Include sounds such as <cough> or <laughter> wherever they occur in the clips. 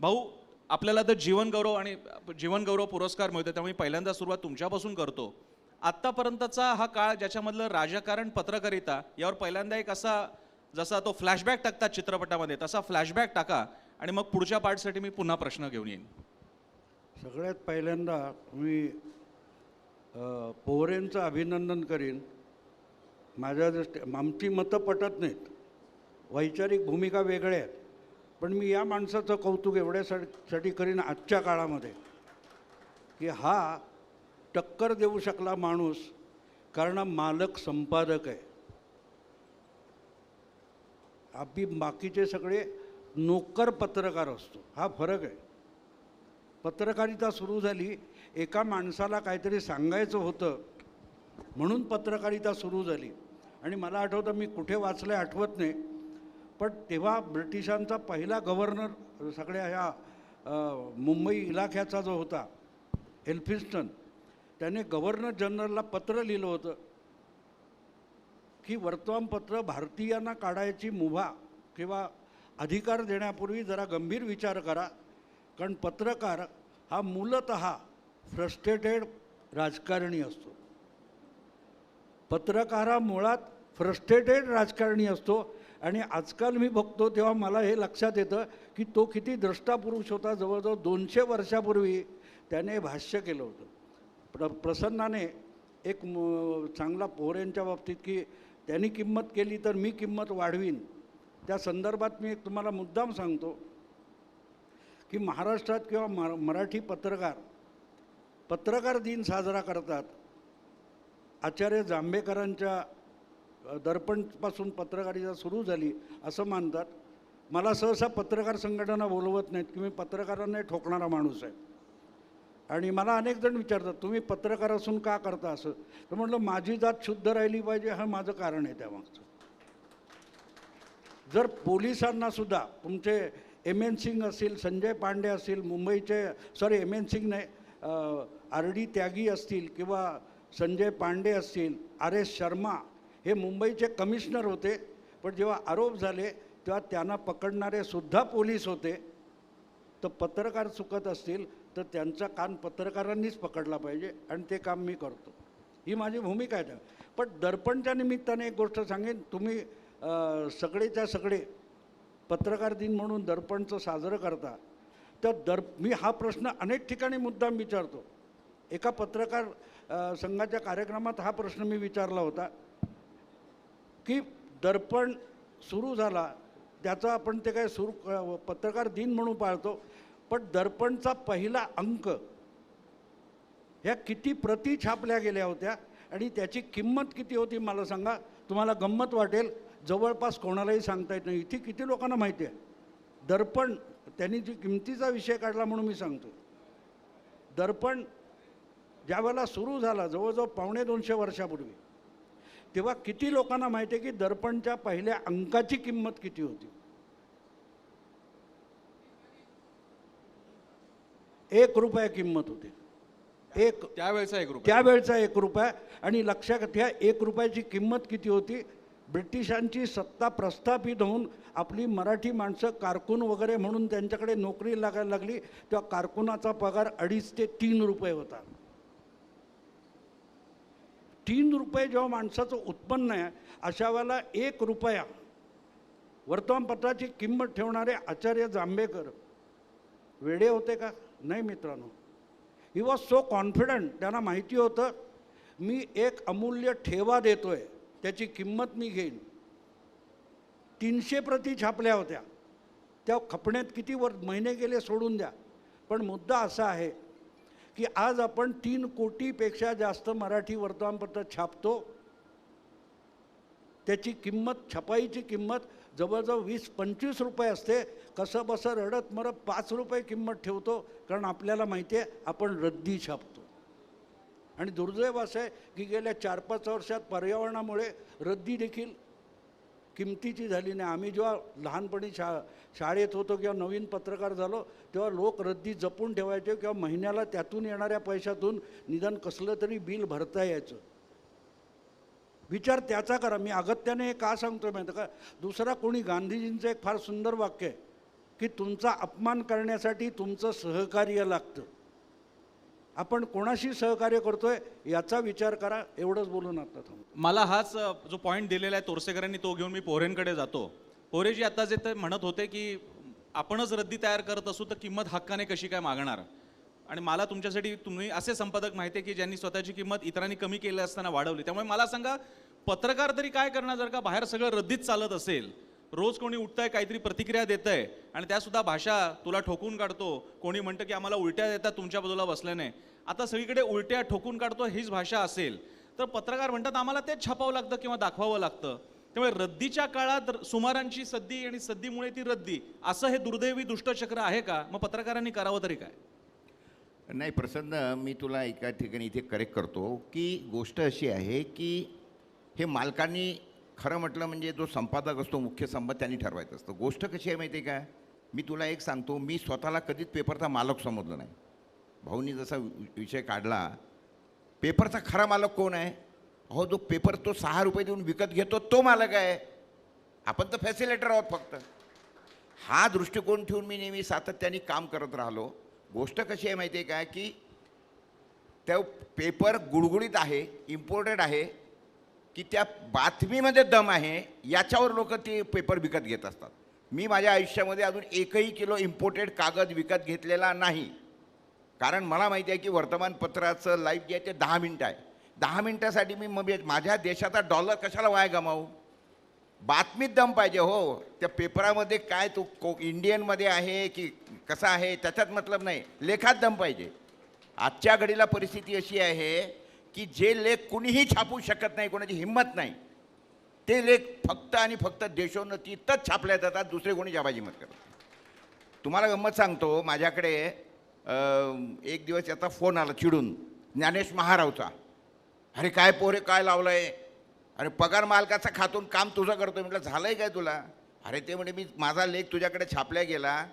भाऊ आपल्याला तर जीवनगौरव आणि जीवनगौरव पुरस्कार मिळतो त्यामुळे पहिल्यांदा सुरुवात तुमच्यापासून करतो. आत्तापर्यंतचा हा काळ ज्याच्यामधलं राजकारण पत्रकारिता यावर पहिल्यांदा एक असा जसा तो फ्लॅशबॅक टाकतात चित्रपटामध्ये तसा फ्लॅशबॅक टाका आणि मग पुढच्या पार्टसाठी मी पुन्हा प्रश्न घेऊन येईन. सगळ्यात पहिल्यांदा मी पोहरेंचं अभिनंदन करीन. माझ्या दृष्टी आमची मतं पटत नाहीत. वैचारिक भूमिका वेगळ्या आहेत. पण मी या माणसाचं कौतुक एवढ्यासाठी करीन आजच्या काळामध्ये की हा टक्कर देऊ शकला माणूस कारण मालक संपादक आहे. आपली बाकीचे सगळे नोकर पत्रकार असतो हा फरक आहे. पत्रकारिता सुरू झाली एका माणसाला काहीतरी सांगायचं होतं म्हणून पत्रकारिता सुरू झाली. आणि मला आठवतं मी कुठे वाचलं आहे आठवत नाही पण तेव्हा ब्रिटिशांचा पहिला गव्हर्नर सगळ्या ह्या मुंबई इलाख्याचा जो होता एल्फिन्स्टन त्याने गव्हर्नर जनरलला पत्र लिहिलं होतं की वर्तमानपत्र भारतीयांना काढायची मुभा किंवा अधिकार देण्यापूर्वी जरा गंभीर विचार करा कारण पत्रकार हा मूलत फ्रस्ट्रेटेड राजकारणी असतो. पत्रकार हा मुळात फ्रस्ट्रेटेड राजकारणी असतो. आणि आजकाल मी बघतो तेव्हा मला हे लक्षात येतं की तो किती द्रष्टापुरुष होता. जवळजवळ दोनशे वर्षापूर्वी त्याने भाष्य केलं होतं. प्र प्रसन्नाने एक म चांगला पोहऱ्यांच्या बाबतीत की त्यांनी किंमत केली तर मी किंमत वाढवीन. त्या संदर्भात मी एक तुम्हाला मुद्दाम सांगतो की महाराष्ट्रात किंवा मरा मराठी पत्रकार पत्रकार दिन साजरा करतात. आचार्य जांभेकरांच्या दर्पणपासून पत्रकारिता सुरू झाली असं मानतात. मला सहसा पत्रकार संघटना बोलवत नाहीत की मी पत्रकारांना ठोकणारा माणूस आहे. आणि मला अनेक जण विचारतात तुम्ही पत्रकार असून का करता असं? तर म्हटलं माझी जात शुद्ध राहिली पाहिजे हा माझं कारण आहे त्यामागचं. जर पोलिसांना सुद्धा तुमचे एम एन सिंग असतील संजय पांडे असतील मुंबईचे सॉरी एम एन सिंग नाही आर डी त्यागी असतील किंवा संजय पांडे असतील आर एस शर्मा हे मुंबईचे कमिशनर होते पण जेव्हा आरोप झाले तेव्हा त्यांना पकडणारे सुद्धा पोलीस होते. तर पत्रकार चुकत असतील तर त्यांचा कान पत्रकारांनीच पकडला पाहिजे आणि ते काम मी करतो. ही माझी भूमिका आहे. त्या पण दर्पणच्या निमित्ताने एक गोष्ट सांगेन तुम्ही सगळेच्या सगळे पत्रकार दिन म्हणून दर्पणचं साजरं करता तर दर्प मी हा प्रश्न अनेक ठिकाणी मुद्दाम विचारतो. एका पत्रकार संघाच्या कार्यक्रमात हा प्रश्न मी विचारला होता. की दर्पण सुरू झाला त्याचा आपण ते काय सुरू क- पत्रकार दिन म्हणून पाळतो पण दर्पणचा पहिला अंक ह्या किती प्रती छापल्या गेल्या होत्या आणि त्याची किंमत किती होती मला सांगा तुम्हाला गंमत वाटेल जवळपास कोणालाही सांगता येत नाही. इथे किती लोकांना माहिती आहे? दर्पण त्यांनी जी किमतीचा विषय काढला म्हणून मी सांगतो. दर्पण ज्यावेळेला सुरू झाला जवळजवळ पावणे दोनशे वर्षापूर्वी तेव्हा किती लोकांना माहिती आहे की दर्पणच्या पहिल्या अंकाची किंमत किती होती? एक रुपया किंमत होती. एक त्यावेळेचा एक रुपया. त्यावेळचा एक रुपया. आणि लक्षात घ्या एक रुपयाची किंमत किती होती? ब्रिटिशांची सत्ता प्रस्थापित होऊन आपली मराठी माणसं कारकून वगैरे म्हणून त्यांच्याकडे नोकरी लागायला लागली. तेव्हा कारकुनाचा पगार अडीच ते तीन रुपये होता. तीन रुपये जेव्हा माणसाचं उत्पन्न आहे अशा वेळेला एक रुपया. वर्तमानपत्राची किंमत ठेवणारे आचार्य जांभेकर वेडे होते का? नाही मित्रांनो. ही वॉज सो कॉन्फिडंट त्यांना माहिती होतं मी एक अमूल्य ठेवा देतोय त्याची किंमत मी घेईन. तीनशे प्रती छापल्या होत्या. त्या खपण्यात किती वर महिने गेले सोडून द्या. पण मुद्दा असा आहे की आज आपण तीन कोटीपेक्षा जास्त मराठी वर्तमानपत्र छापतो. त्याची किंमत छपाईची किंमत जवळजवळ वीस पंचवीस रुपये असते. कसं बसं रडत मरत पाच रुपये किंमत ठेवतो कारण आपल्याला माहिती आहे आपण रद्दी छापतो. आणि दुर्दैव असं आहे की गेल्या चार पाच वर्षात पर्यावरणामुळे रद्दी देखील किमतीची झाली नाही. आम्ही जेव्हा लहानपणी शा शाळेत होतो किंवा नवीन पत्रकार झालो तेव्हा लोक रद्दी जपून ठेवायचे किंवा महिन्याला त्यातून येणाऱ्या पैशातून निदान कसलं तरी बिल भरता यायचं. विचार त्याचा करा. मी अगत्याने हे का सांगतो माहिती का? दुसरा कोणी गांधीजींचं एक फार सुंदर वाक्य आहे की तुमचा अपमान करण्यासाठी तुमचं सहकार्य लागतं. आपण कोणाशी सहकार्य करतोय याचा विचार करा एवढंच बोलून आता मला हाच जो पॉईंट दिलेला आहे तोरसेकरांनी तो घेऊन मी पोहरेंकडे जातो. पोहरेजी आता जे ते म्हणत होते की आपणच रद्दी तयार करत असू तर किंमत हक्काने कशी काय मागणार? आणि मला तुमच्यासाठी तुम्ही असे संपादक माहिती आहे की ज्यांनी स्वतःची किंमत इतरांनी कमी केली असताना वाढवली. त्यामुळे मला सांगा पत्रकार तरी काय करणार जर का बाहेर सगळं रद्दीत चालत असेल? रोज कोणी उठतंय काहीतरी प्रतिक्रिया देत आहे आणि त्यासुद्धा भाषा तुला ठोकून काढतो. कोणी म्हणतं की आम्हाला उलट्या देतात तुमच्या बाजूला बसल्याने. आता सगळीकडे उलट्या ठोकून काढतो हीच भाषा असेल. तर पत्रकार म्हणतात आम्हाला तेच छापावं लागतं किंवा दाखवावं लागतं. त्यामुळे रद्दीच्या काळात सुमारांची सद्दी आणि सद्दीमुळे ती रद्दी असं हे दुर्दैवी दुष्टचक्र आहे का? मग पत्रकारांनी करावं तरी काय? नाही प्रसन्न मी तुला एका ठिकाणी इथे करेक्ट करतो की गोष्ट अशी आहे की हे मालकांनी खरं म्हटलं म्हणजे जो संपादक असतो मुख्य संपादक त्यांनी ठरवायचं असतं. गोष्ट कशी आहे माहिती आहे का? मी तुला एक सांगतो मी स्वतःला कधीच पेपरचा मालक समजलो नाही. भाऊनी जसा वि- विषय काढला पेपरचा खरा मालक कोण आहे? अहो जो पेपर तो सहा रुपये देऊन विकत घेतो तो मालक आहे. आपण तर फॅसिलेटर आहोत फक्त. हा दृष्टिकोन ठेवून मी नेहमी सातत्याने काम करत राहिलो. गोष्ट कशी आहे माहिती आहे काय की त्या पेपर गुळगुळीत आहे इम्पोर्टेड आहे की त्या बातमीमध्ये दम आहे याच्यावर लोक ते पेपर विकत घेत असतात. मी माझ्या आयुष्यामध्ये अजून एकही किलो इम्पोर्टेड कागद विकत घेतलेला नाही. कारण मला माहिती आहे की वर्तमानपत्राचं लाईफ जे आहे ते दहा मिनटं आहे. दहा मिनटासाठी मी मग माझ्या देशाचा डॉलर कशाला वाया गमावू? बातमीत दम पाहिजे हो. त्या पेपरामध्ये काय तो को इंडियनमध्ये आहे की कसा आहे त्याच्यात मतलब नाही. लेखात दम पाहिजे. आजच्या घडीला परिस्थिती अशी आहे की जे लेख कुणीही छापू शकत नाही कोणाची हिंमत नाही. ते लेख फक्त आणि फक्त देशोन्नतीतच छापल्या जातात दुसरे कोणी जाबाजी मत करत तुम्हाला गंमत सांगतो माझ्याकडे एक दिवस याचा फोन आला चिडून ज्ञानेश महारावचा. अरे काय पोरे काय लावलं आहे अरे पगार मालकाचा खातून काम तुझं करतो म्हटलं झालं आहे काय तुला? अरे ते म्हणजे मी माझा लेख तुझ्याकडे छापल्या गेला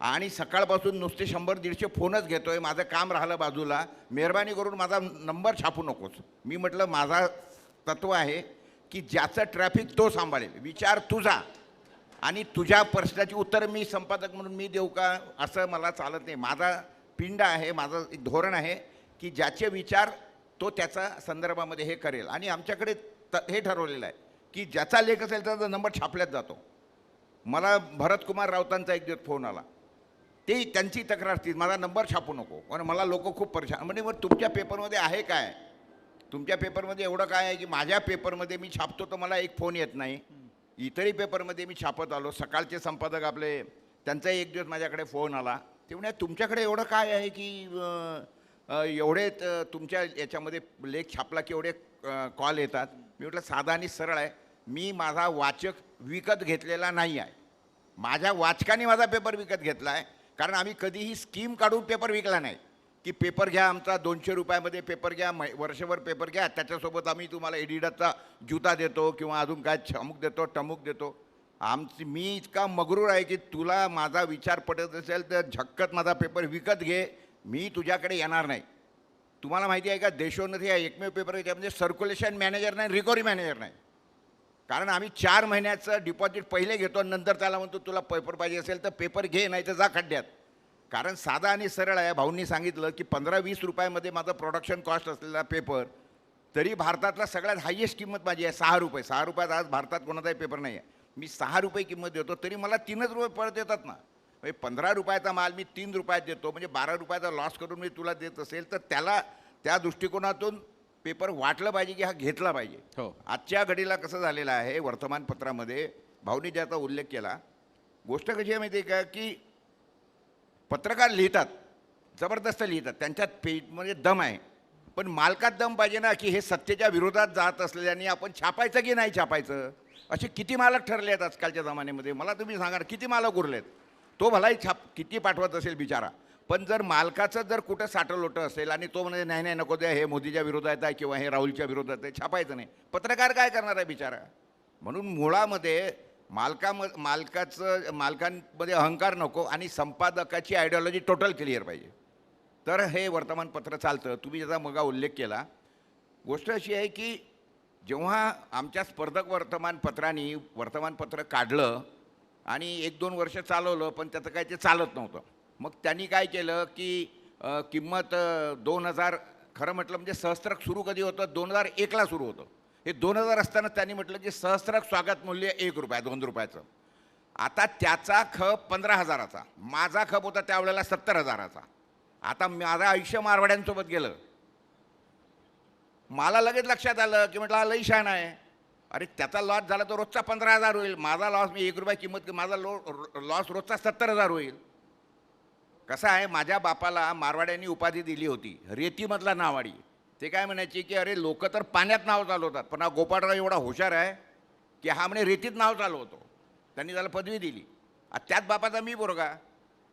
आणि सकाळपासून नुसते शंभर दीडशे फोनच घेतो आहे माझं काम राहिलं बाजूला. मेहरबानी करून माझा नंबर छापू नकोस. मी म्हटलं माझा तत्व आहे की ज्याचं ट्रॅफिक तो सांभाळेल. विचार तुझा. आणि तुझ्या प्रश्नाची उत्तर मी संपादक म्हणून मी देऊ का? असं मला चालत नाही. माझा पिंड आहे माझं एक धोरण आहे की ज्याचे विचार तो त्याचा संदर्भामध्ये हे करेल. आणि आमच्याकडे त हे ठरवलेलं आहे की ज्याचा लेख असेल त्याचा नंबर छापल्यात जातो. मला भरतकुमार राऊतांचा एक दिवस फोन आला. ते त्यांची तक्रार ती माझा नंबर छापू नको. कारण मला लोक खूप परेशान म्हणजे मग तुमच्या पेपरमध्ये आहे काय? तुमच्या पेपरमध्ये एवढं काय आहे की माझ्या पेपरमध्ये मी छापतो तर मला एक फोन येत नाही? इतरही पेपरमध्ये मी छापत आलो. सकाळचे संपादक आपले त्यांचाही एक दिवस माझ्याकडे फोन आला. ते म्हणे तुमच्याकडे एवढं काय आहे की एवढे त- तुमच्या याच्यामध्ये लेख छापला की एवढे कॉल येतात? मी म्हटलं साधा आणि सरळ आहे. मी माझा वाचक विकत घेतलेला नाही आहे. माझ्या वाचकाने माझा पेपर विकत घेतला आहे. कारण आम्ही कधीही स्कीम काढून पेपर विकला नाही. की पेपर घ्या आमचा दोनशे रुपयामध्ये पेपर घ्या मै वर्षभर पेपर घ्या त्याच्यासोबत आम्ही तुम्हाला एडिडाचा जुता देतो किंवा अजून काय छमूक देतो टमूक देतो. आमची मी इतका मगरूर आहे की तुला माझा विचार पटत असेल तर झक्कत माझा पेपर विकत घे मी तुझ्याकडे येणार नाही. तुम्हाला माहिती आहे का देशोन्नती हा एकमेव पेपर आहे त्यामध्ये सर्क्युलेशन मॅनेजर नाही रिकव्हरी मॅनेजर नाही. कारण आम्ही चार महिन्याचं डिपॉझिट पहिले घेतो आणि नंतर त्याला म्हणतो तुला पेपर पाहिजे असेल तर पेपर घे नाही तर जा खड्ड्यात. कारण साधा आणि सरळ आहे. भाऊंनी सांगितलं की पंधरा वीस रुपयामध्ये माझं प्रोडक्शन कॉस्ट असलेला पेपर तरी भारतातला सगळ्यात हायेस्ट किंमत माझी आहे सहा रुपये. सहा रुपयात आज भारतात कोणाचाही पेपर नाही आहे मी सहा रुपये किंमत देतो तरी मला तीनच रुपये परत येतात ना. म्हणजे पंधरा रुपयाचा माल मी तीन रुपयात देतो. म्हणजे बारा रुपयाचा लॉस करून मी तुला देत असेल तर त्याला त्या दृष्टिकोनातून पेपर वाटलं पाहिजे की हा घेतला पाहिजे. हो. आजच्या घडीला कसं झालेलं आहे वर्तमानपत्रामध्ये भाऊनी ज्याचा उल्लेख केला गोष्ट कशी आहे माहिती आहे का की पत्रकार लिहितात जबरदस्त लिहितात. त्यांच्यात पेजमध्ये म्हणजे दम आहे. पण मालकात दम पाहिजे ना की हे सत्तेच्या विरोधात जात असलेल्याने आपण छापायचं की नाही छापायचं? असे किती मालक ठरले आहेत आजकालच्या जमान्यामध्ये? मला तुम्ही सांगा किती मालक उरलेत? तो भलाही छाप किती पाठवत असेल बिचारा? पण जर मालकाचं जर कुठं साठं लोटं असेल आणि तो म्हणजे नाही नाही नको द्या हे मोदीच्या विरोधात आहे किंवा हे राहुलच्या विरोधात आहे छापायचं नाही. पत्रकार काय करणार आहे बिचारा? म्हणून मुळामध्ये मालकाम मालकाचं मालकांमध्ये अहंकार नको आणि संपादकाची आयडिओलॉजी टोटल क्लिअर पाहिजे. तर हे वर्तमानपत्र चालतं. तुम्ही ज्याचा मगा उल्लेख केला. गोष्ट अशी आहे की जेव्हा आमच्या स्पर्धक वर्तमानपत्रांनी वर्तमानपत्र काढलं आणि एक दोन वर्ष चालवलं पण त्याचं काय ते चालत नव्हतं. मग त्यांनी काय केलं की किंमत दोन हजार खरं म्हटलं म्हणजे सहस्त्रक सुरू कधी होतं? दोन हजार एकला सुरू होतं. हे दोन हजार असताना त्यांनी म्हटलं की सहस्त्रक स्वागत मूल्य एक रुपया दोन रुपयाचं. आता त्याचा खप पंधरा हजाराचा. माझा खप होता त्यावेळेला सत्तर हजाराचा. आता माझं आयुष्य मारवाड्यांसोबत गेलं. मला लगेच लक्षात आलं की म्हटलं हा लई शान आहे. अरे त्याचा लॉस झाला तर रोजचा पंधरा हजार होईल. माझा लॉस मी एक रुपया किंमत माझा लो लॉस रोजचा सत्तर हजार होईल. कसं आहे माझ्या बापाला मारवाड्यांनी उपाधी दिली होती. रेतीमधला नावाडी. ते काय म्हणायचे की अरे लोक तर पाण्यात नाव चालवतात पण हा गोपाळराव एवढा हुशार आहे की हा म्हणे रेतीत नाव चालवतो. त्यांनी त्याला पदवी दिली. त्यात बापाचा मी बोरगा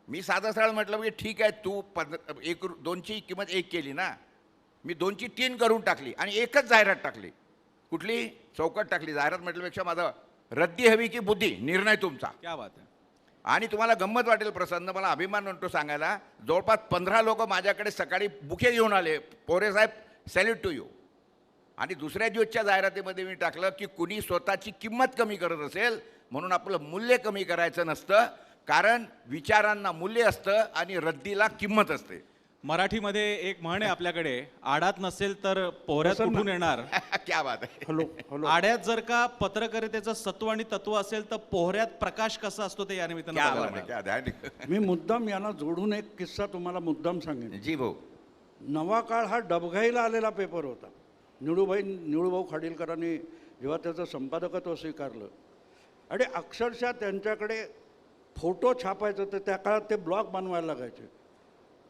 मी साधं सरळ म्हटलं की ठीक आहे तू पद एक दोनची किंमत एक केली ना. मी दोनची तीन करून टाकली आणि एकच जाहिरात टाकली. कुठली? चौकट टाकली. जाहिरात म्हटल्यापेक्षा माझं रद्दी हवी की बुद्धी? निर्णय तुमचा. क्या बात आहे. आणि तुम्हाला गंमत वाटेल प्रसन्न मला अभिमान म्हणतो सांगायला. जवळपास पंधरा लोक माझ्याकडे सकाळी बुके घेऊन आले. पोरे साहेब सॅल्यूट टू यू आणि दुसऱ्या दिवसच्या जाहिरातीमध्ये मी टाकलं की कुणी स्वतःची किंमत कमी करत असेल म्हणून आपलं मूल्य कमी करायचं नसतं कारण विचारांना मूल्य असतं आणि रद्दीला किंमत असते. मराठीमध्ये एक म्हण आहे आपल्याकडे आडात नसेल तर पोहऱ्यात प्रसन्न. कुठून येणार? <laughs> क्या बात आहे. Hello hello. आड्यात जर का पत्रकारितेचं सत्व आणि तत्व असेल तर पोहऱ्यात प्रकाश कसा असतो ते या निमित्तानं ध्यान. मी मुद्दाम यांना जोडून एक किस्सा तुम्हाला मुद्दाम सांगेन. जी भाऊ. नवा काळ हा डबघाईला आलेला पेपर होता. निळूभाई निळूभाऊ खाडीलकरांनी जेव्हा त्याचं संपादकत्व स्वीकारलं आणि अक्षरशः त्यांच्याकडे फोटो छापायचं तर त्या काळात ते ब्लॉग बनवायला लागायचे.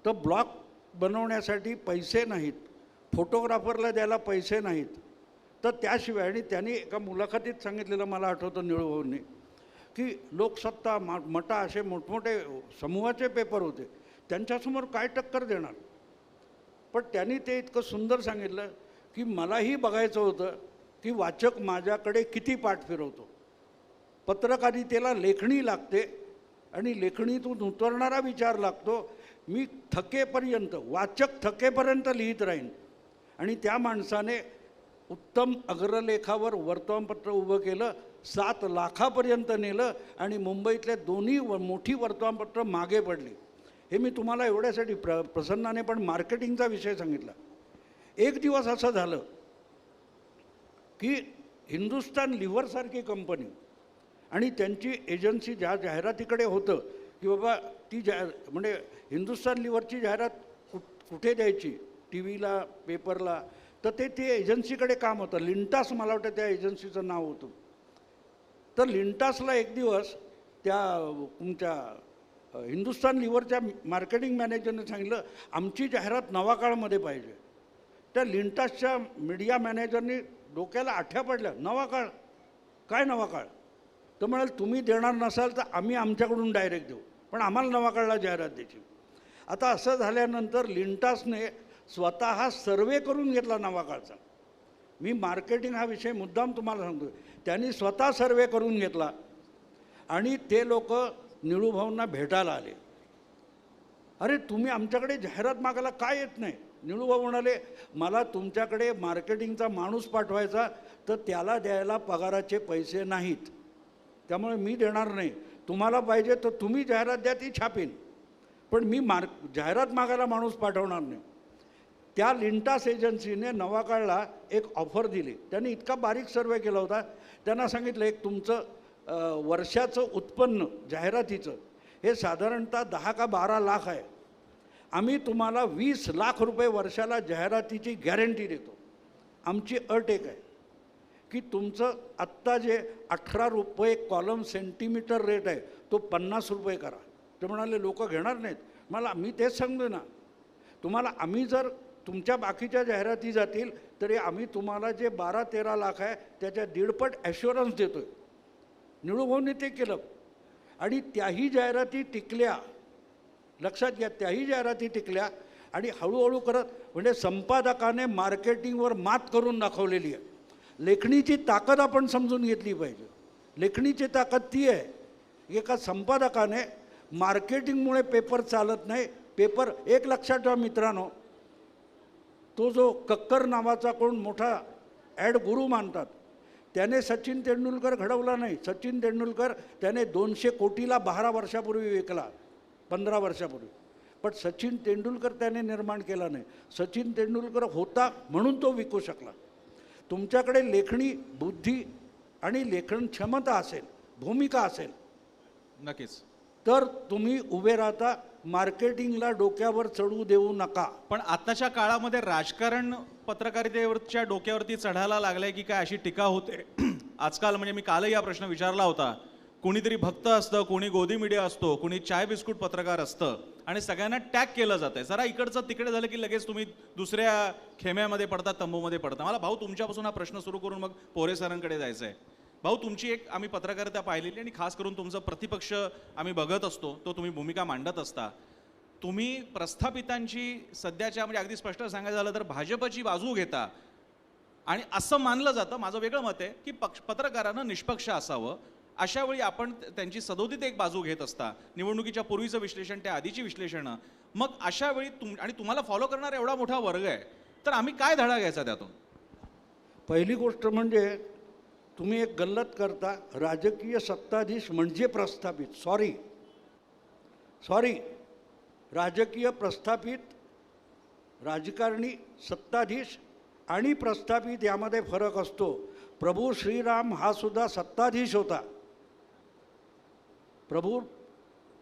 तर ब्लॉग बनवण्यासाठी पैसे नाहीत. फोटोग्राफरला द्यायला पैसे नाहीत. तर त्याशिवाय आणि त्यांनी एका मुलाखतीत सांगितलेलं मला आठवतं निळूभाऊंनी की लोकसत्ता मा मटा असे मोठमोठे समूहाचे पेपर होते. त्यांच्यासमोर काय टक्कर देणार? पण त्यांनी ते इतकं सुंदर सांगितलं की मलाही बघायचं होतं की वाचक माझ्याकडे किती पाठ फिरवतो. पत्रकारितेला लेखणी लागते आणि लेखणीतून उतरणारा विचार लागतो. मी थकेपर्यंत वाचक थकेपर्यंत लिहित राहीन. आणि त्या माणसाने उत्तम अग्रलेखावर वर्तमानपत्र उभं केलं सात लाखापर्यंत नेलं आणि मुंबईतल्या दोन्ही व मोठी वर्तमानपत्र मागे पडली. हे मी तुम्हाला एवढ्यासाठी प्र प्रसन्नाने पण मार्केटिंगचा विषय सांगितला. एक दिवस असं झालं की हिंदुस्तान लिव्हरसारखी कंपनी आणि त्यांची एजन्सी ज्या जाहिरातीकडे होतं की बाबा ती जा म्हणजे हिंदुस्तान लिव्हरची जाहिरात कु कुठे द्यायची? टी व्हीला पेपरला. तर ते ते एजन्सीकडे काम होतं. लिंटास मला वाटतं त्या एजन्सीचं नाव होतं. तर लिंटासला एक दिवस त्या तुमच्या हिंदुस्तान लिव्हरच्या मार्केटिंग मॅनेजरने सांगितलं आमची जाहिरात नवा काळमध्ये पाहिजे. त्या लिंटासच्या मीडिया मॅनेजरनी डोक्याला आठ्या पडल्या नवा काळ. काय नवा काळ? तर म्हणाल तुम्ही देणार नसाल तर आम्ही आमच्याकडून डायरेक्ट देऊ पण आम्हाला नवा काळला जाहिरात द्यायची. आता असं झाल्यानंतर लिंटासने स्वतः सर्वे करून घेतला नवा काळचा. मी मार्केटिंग हा विषय मुद्दाम तुम्हाला सांगतो त्यांनी स्वतः सर्वे करून घेतला आणि ते लोक निळूभाऊंना भेटायला आले. अरे तुम्ही आमच्याकडे जाहिरात मागायला काय येत नाही? निळूभाऊ म्हणाले मला तुमच्याकडे मार्केटिंगचा माणूस पाठवायचा तर त्याला द्यायला पगाराचे पैसे नाहीत. त्यामुळे मी देणार नाही. तुम्हाला पाहिजे तर तुम्ही जाहिरात द्या ती छापीन. पण मी मार्क जाहिरात मागायला माणूस पाठवणार नाही. त्या लिंटास एजन्सीने नवाकाळला एक ऑफर दिली. त्यांनी इतका बारीक सर्वे केला होता. त्यांना सांगितलं एक तुमचं वर्षाचं उत्पन्न जाहिरातीचं हे साधारणतः दहा का बारा लाख आहे. आम्ही तुम्हाला वीस लाख रुपये वर्षाला जाहिरातीची गॅरंटी देतो. आमची अट एक आहे की तुमचं आत्ता जे अठरा रुपये कॉलम सेंटीमीटर रेट आहे तो पन्नास रुपये करा. ते म्हणाले लोक घेणार नाहीत. मला मी तेच सांगतो ना. तुम्हाला आम्ही जर तुमच्या बाकीच्या जाहिराती जातील तरी आम्ही तुम्हाला जे बारा तेरा लाख आहे त्याच्या दीडपट ॲश्युरन्स देतो आहे निळूभाऊने ते केलं. आणि त्याही जाहिराती टिकल्या. लक्षात घ्या त्याही जाहिराती टिकल्या आणि हळूहळू करत म्हणजे संपादकाने मार्केटिंगवर मात करून दाखवलेली आहे. लेखणीची ताकद आपण समजून घेतली पाहिजे. लेखणीची ताकद ती आहे एका संपादकाने मार्केटिंगमुळे पेपर चालत नाही. पेपर एक लक्षात ठेवा मित्रांनो तो जो कक्कर नावाचा कोण मोठा ॲड गुरु मानतात त्याने सचिन तेंडुलकर घडवला नाही. सचिन तेंडुलकर त्याने दोनशे कोटीला बारा वर्षापूर्वी विकला पंधरा वर्षापूर्वी. पण सचिन तेंडुलकर त्याने निर्माण केला नाही. सचिन तेंडुलकर होता म्हणून तो विकू शकला. तुमच्याकडे लेखणी बुद्धी आणि लेखन क्षमता असेल भूमिका असेल. नक्कीच. तर तुम्ही उभे राहता मार्केटिंगला डोक्यावर चढू देऊ नका. पण आताच्या काळामध्ये राजकारण पत्रकारितेवरच्या डोक्यावरती चढायला लागलंय की काय अशी टीका होते. <clears throat> आजकाल म्हणजे मी कालही हा प्रश्न विचारला होता. कुणीतरी भक्त असतं कोणी गोदी मीडिया असतो कोणी चाय बिस्कुट पत्रकार असतं आणि सगळ्यांना टॅग केलं जातंय. जरा इकडचं तिकडे झालं की लगेच तुम्ही दुसऱ्या खेम्यामध्ये पडता तंबूमध्ये पडता. मला भाऊ तुमच्यापासून हा प्रश्न सुरू करून मग पोरे सरांकडे जायचं आहे भाऊ तुमची एक आम्ही पत्रकारिता पाहिलेली आणि खास करून तुमचं प्रतिपक्ष आम्ही बघत असतो तो तुम्ही भूमिका मांडत असता. तुम्ही प्रस्थापितांची सध्याच्या म्हणजे अगदी स्पष्ट सांगायचं झालं तर भाजपची बाजू घेता. आणि असं मानलं जातं माझं वेगळं मत आहे की पक्ष पत्रकारानं निष्पक्ष असावं. अशा वेळी आपण त्यांची सदोदित एक बाजू घेत असता. निवडणुकीच्या पूर्वीचं विश्लेषण त्या आधीची विश्लेषणं. मग अशा वेळी तुम आणि तुम्हाला फॉलो करणारा एवढा मोठा वर्ग आहे. तर आम्ही काय धडा घ्यायचा त्यातून? पहिली गोष्ट म्हणजे तुम्ही एक गल्लत करता राजकीय सत्ताधीश म्हणजे प्रस्थापित. सॉरी सॉरी राजकीय प्रस्थापित राजकारणी सत्ताधीश आणि प्रस्थापित यामध्ये फरक असतो. प्रभू श्रीराम हा सुद्धा सत्ताधीश होता. प्रभू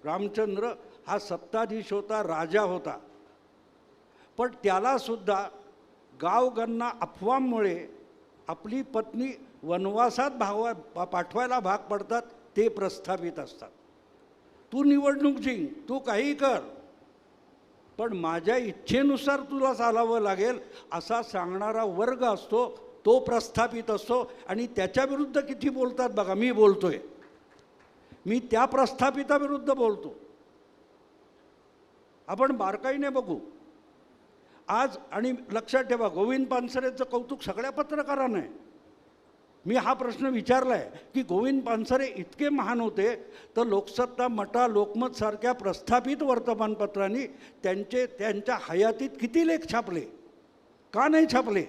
रामचंद्र हा सत्ताधीश होता राजा होता. पण त्यालासुद्धा गावगांना अफवांमुळे आपली पत्नी वनवासात भागवा पा- पाठवायला भाग पडतात ते प्रस्थापित असतात. तू निवडणूक जिंक तू काही कर. पण माझ्या इच्छेनुसार तुला चालावं लागेल असा सांगणारा वर्ग असतो तो प्रस्थापित असतो आणि त्याच्याविरुद्ध किती बोलतात बघा मी बोलतो आहे मी त्या प्रस्थापिताविरुद्ध बोलतो. आपण बारकाईने बघू. आज आणि लक्षात ठेवा गोविंद पानसरेचं कौतुक सगळ्या पत्रकारांना आहे. मी हा प्रश्न विचारला आहे की गोविंद पानसरे इतके महान होते तर लोकसत्ता मटा लोकमतसारख्या प्रस्थापित वर्तमानपत्रांनी त्यांचे त्यांच्या हयातीत किती लेख छापले? का नाही छापले?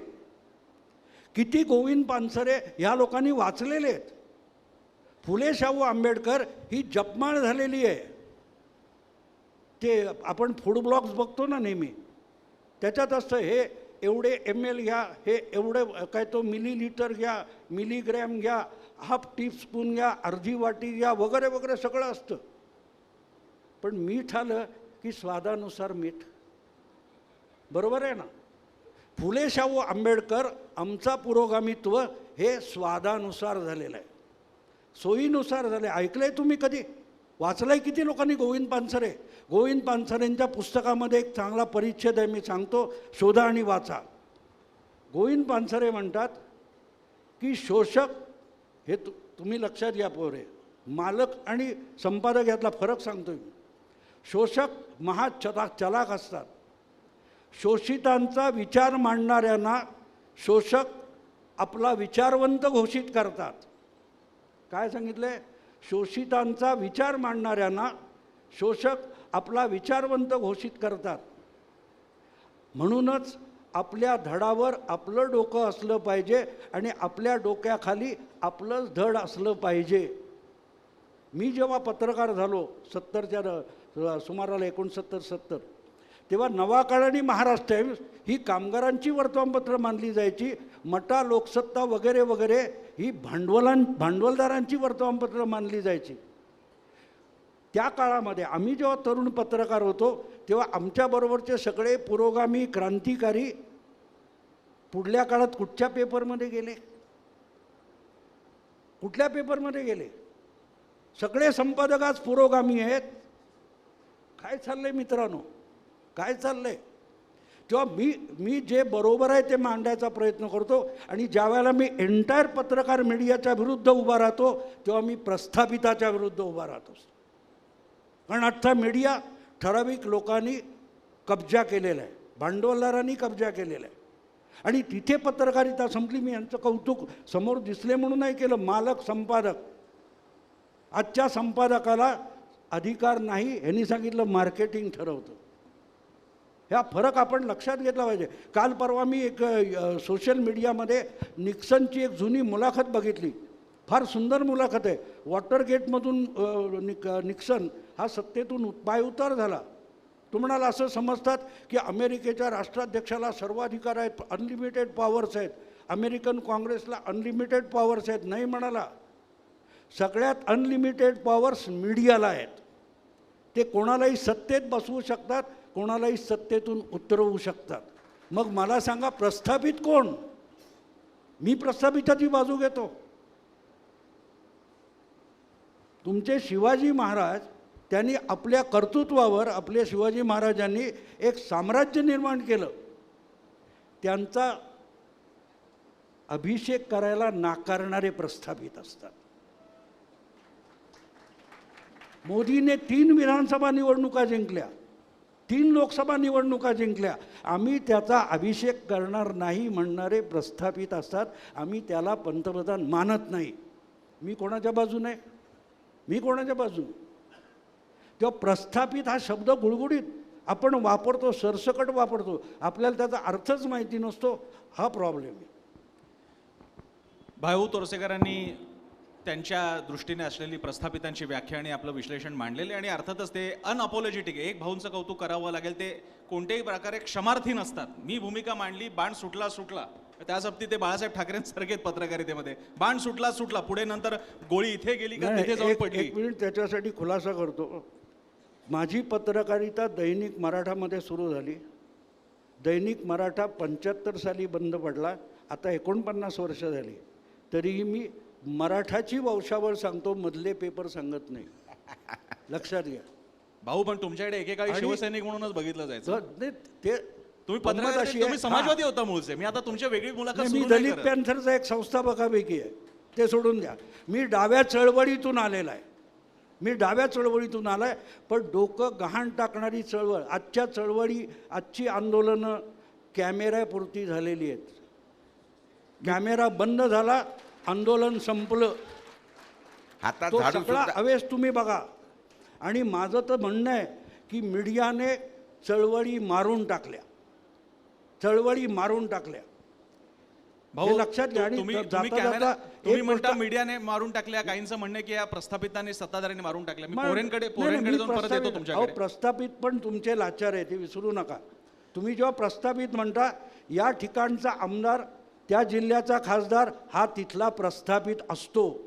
किती गोविंद पानसरे ह्या लोकांनी वाचलेले आहेत? फुले शाहू आंबेडकर ही जपमाळ झालेली आहे. ते आपण फूड ब्लॉग्स बघतो ना नेहमी. त्याच्यात असतं हे एवढे एम एल घ्या हे एवढे काय तो मिली लिटर घ्या मिलीग्रॅम घ्या हाफ टीस्पून घ्या अर्धी वाटी घ्या वगैरे वगैरे सगळं असतं. पण मीठ आलं की स्वादानुसार मीठ. बरोबर आहे ना? फुले शाहू आंबेडकर आमचा पुरोगामित्व हे स्वादानुसार झालेलं आहे. सोयीनुसार झाले. आहे तुम्ही कधी? वाचलंय किती लोकांनी गोविंद पानसरे? गोविंद पानसरेंच्या पुस्तकामध्ये एक चांगला परिच्छेद आहे मी सांगतो शोधा आणि वाचा. गोविंद पानसरे म्हणतात की शोषक हे तु तुम्ही लक्षात घ्या पोरे. मालक आणि संपादक यातला फरक सांगतो मी. शोषक महा चला चलाक असतात. शोषितांचा विचार मांडणाऱ्यांना शोषक आपला विचारवंत घोषित करतात. काय सांगितलंय? शोषितांचा विचार मांडणाऱ्यांना शोषक आपला विचारवंत घोषित करतात. म्हणूनच आपल्या धडावर आपलं डोकं असलं पाहिजे आणि आपल्या डोक्याखाली आपलंच धड असलं पाहिजे. मी जेव्हा पत्रकार झालो सत्तरच्या सुमाराला एकोणसत्तर सत्तर तेव्हा नवा आणि महाराष्ट्र टाईम्स ही कामगारांची वर्तमानपत्र मानली जायची मटा लोकसत्ता वगैरे वगैरे ही भांडवलां भांडवलदारांची वर्तमानपत्र मानली जायची. त्या काळामध्ये आम्ही जेव्हा तरुण पत्रकार होतो तेव्हा आमच्याबरोबरचे सगळे पुरोगामी क्रांतिकारी पुढल्या काळात कुठच्या पेपरमध्ये गेले? कुठल्या पेपरमध्ये गेले? सगळे संपादक आज पुरोगामी आहेत. काय चाललंय मित्रांनो? काय चाललंय? किंवा मी मी जे बरोबर आहे ते मांडायचा प्रयत्न करतो आणि ज्या वेळेला मी एंटायर पत्रकार मीडियाच्या विरुद्ध उभा राहतो तेव्हा मी प्रस्थापिताच्या विरुद्ध उभा राहतो. कारण आजचा मीडिया ठराविक लोकांनी कब्जा केलेला आहे. भांडवलदारांनी कब्जा केलेला आहे. आणि तिथे पत्रकारिता संपली मी यांचं कौतुक समोर दिसले म्हणून नाही केलं. मालक संपादक. आजच्या संपादकाला अधिकार नाही यांनी सांगितलं मार्केटिंग ठरवतं. ह्या फरक आपण लक्षात घेतला पाहिजे. काल परवा मी एक सोशल मीडियामध्ये निक्सनची एक जुनी मुलाखत बघितली. फार सुंदर मुलाखत आहे. वॉटरगेटमधून निक निक्सन हा सत्तेतून पायउतार झाला. तुम्हाला असं समजतात की अमेरिकेच्या राष्ट्राध्यक्षाला सर्वाधिकार आहेत अनलिमिटेड पॉवर्स आहेत. अमेरिकन काँग्रेसला अनलिमिटेड पॉवर्स आहेत नाही म्हणाला. सगळ्यात अनलिमिटेड पॉवर्स मीडियाला आहेत. ते कोणालाही सत्तेत बसवू शकतात कोणालाही सत्तेतून उतरवू शकतात. मग मला सांगा प्रस्थापित कोण? मी प्रस्थापिताची बाजू घेतो. तुमचे शिवाजी महाराज त्यांनी आपल्या कर्तृत्वावर आपल्या शिवाजी महाराजांनी एक साम्राज्य निर्माण केलं. त्यांचा अभिषेक करायला नाकारणारे प्रस्थापित असतात. मोदीने तीन विधानसभा निवडणुका जिंकल्या. तीन लोकसभा निवडणुका जिंकल्या. आम्ही त्याचा अभिषेक करणार नाही म्हणणारे प्रस्थापित असतात. आम्ही त्याला पंतप्रधान मानत नाही. मी कोणाच्या बाजूने? मी कोणाच्या बाजूने? तेव्हा प्रस्थापित हा शब्द गुळगुळीत. आपण वापरतो सरसकट वापरतो. आपल्याला त्याचा अर्थच माहिती नसतो. हा प्रॉब्लेम आहे. भाऊ तोरसेकरांनी त्यांच्या दृष्टीने असलेली प्रस्थापितांची व्याख्या आणि आपलं विश्लेषण मांडलेले आणि अर्थातच ते अनअपॉलॉजेटिक आहे. एक भाऊंचं कौतुक करावं लागेल ते कोणत्याही प्रकारे क्षमार्थी नसतात. मी भूमिका मांडली बाण सुटला सुटला. त्यासाठी ते बाळासाहेब ठाकरेंसारखेच पत्रकारितेमध्ये. बाण सुटला सुटला. पुढे नंतर गोळी इथे गेली का तिथे जाऊन पडली? मिनिट त्याच्यासाठी खुलासा करतो. माझी पत्रकारिता दैनिक मराठामध्ये सुरू झाली. दैनिक मराठा पंच्याहत्तर साली बंद पडला. आता एकोणपन्नास वर्ष झाली. तरीही मी मराठाची वंशावळ सांगतो मधले पेपर सांगत नाही. लक्षात घ्या. भाऊ पण तुमच्याकडे एकेकाळी आणि- शिवसैनिक म्हणूनच बघितलं जायचं. नाही, ते तुम्ही गंमत पत्रकार अशी आहे- तुम्ही समाजवादी. होता मूळचे. मी आता तुमच्या वेगळी मुलाखत नाही, मी सुरू नाही दलित करत. पॅन्थरचा एक संस्थापकापैकी आहे. ते सोडून द्या. मी डाव्या चळवळीतून आलेला आहे. मी डाव्या चळवळीतून आलाय पण डोकं गहाण टाकणारी चळवळ आजच्या चळवळी आजची आंदोलनं कॅमेऱ्यापुरती झालेली आहेत. कॅमेरा बंद झाला आंदोलन संपलं. हातात तो झाडू सगळा सुद्धा अवेस तुम्ही बघा. आणि माझं तर म्हणणं आहे की मीडियाने चळवळी मारून टाकल्या. चळवळी मारून टाकल्या. भाऊ हे लक्षात घ्या आणि तुम्ही जाता तुम्ही जाता कॅमेरा एक तुम्ही म्हणता गोष्ट- मीडियाने मारून टाकल्या काहींचं म्हणणं आहे की या प्रस्थापितांनी सत्ताधाऱ्यांनी मारून टाकल्या. मी पोरेंकडे नाही, नाही, पोरेंकडे मी जाऊन परत येतो प्रस्थापित- अहो, प्रस्थापित पण तुमचे लाचार आहे ते विसरू नका. तुम्ही जेव्हा प्रस्थापित म्हणता या ठिकाणचा आमदार त्या जिल्ह्याचा खासदार हा तिथला प्रस्थापित असतो.